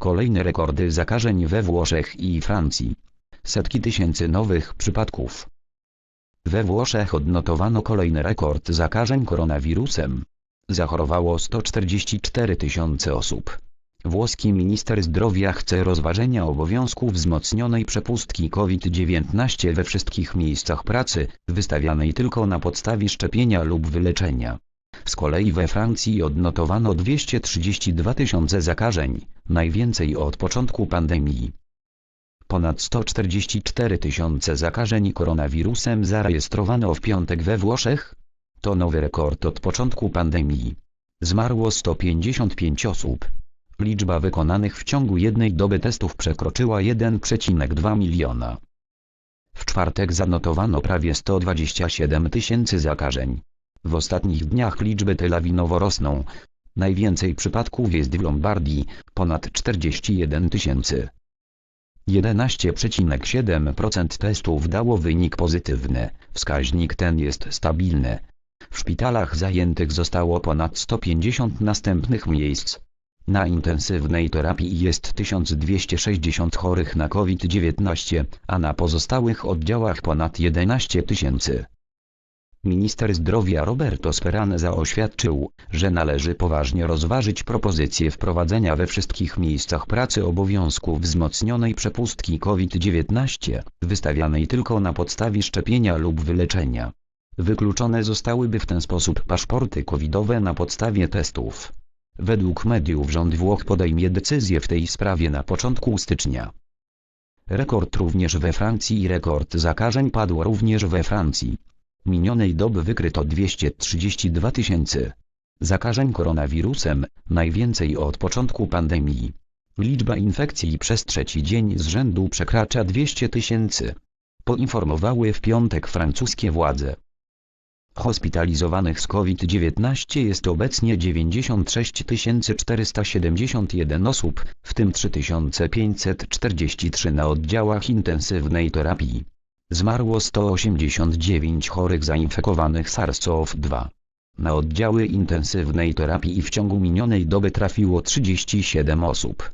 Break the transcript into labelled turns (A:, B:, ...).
A: Kolejne rekordy zakażeń we Włoszech i Francji. Setki tysięcy nowych przypadków. We Włoszech odnotowano kolejny rekord zakażeń koronawirusem. Zachorowało 144 tysiące osób. Włoski minister zdrowia chce rozważenia obowiązku wzmocnionej przepustki COVID-19 we wszystkich miejscach pracy, wystawianej tylko na podstawie szczepienia lub wyleczenia. Z kolei we Francji odnotowano 232 tysiące zakażeń, najwięcej od początku pandemii. Ponad 144 tysiące zakażeń koronawirusem zarejestrowano w piątek we Włoszech. To nowy rekord od początku pandemii. Zmarło 155 osób. Liczba wykonanych w ciągu jednej doby testów przekroczyła 1,2 miliona. W czwartek zanotowano prawie 127 tysięcy zakażeń. W ostatnich dniach liczby te lawinowo rosną. Najwięcej przypadków jest w Lombardii, ponad 41 tysięcy. 11,7% testów dało wynik pozytywny, wskaźnik ten jest stabilny. W szpitalach zajętych zostało ponad 150 następnych miejsc. Na intensywnej terapii jest 1260 chorych na COVID-19, a na pozostałych oddziałach ponad 11 tysięcy. Minister zdrowia Roberto Speranza oświadczył, że należy poważnie rozważyć propozycję wprowadzenia we wszystkich miejscach pracy obowiązku wzmocnionej przepustki COVID-19, wystawianej tylko na podstawie szczepienia lub wyleczenia. Wykluczone zostałyby w ten sposób paszporty covidowe na podstawie testów. Według mediów rząd Włoch podejmie decyzję w tej sprawie na początku stycznia. Rekord również we Francji i rekord zakażeń padł również we Francji. Minionej doby wykryto 232 tysięcy zakażeń koronawirusem, najwięcej od początku pandemii. Liczba infekcji przez trzeci dzień z rzędu przekracza 200 tysięcy. Poinformowały w piątek francuskie władze. Hospitalizowanych z COVID-19 jest obecnie 96 471 osób, w tym 3543 na oddziałach intensywnej terapii. Zmarło 189 chorych zainfekowanych SARS-CoV-2. Na oddziały intensywnej terapii w ciągu minionej doby trafiło 37 osób.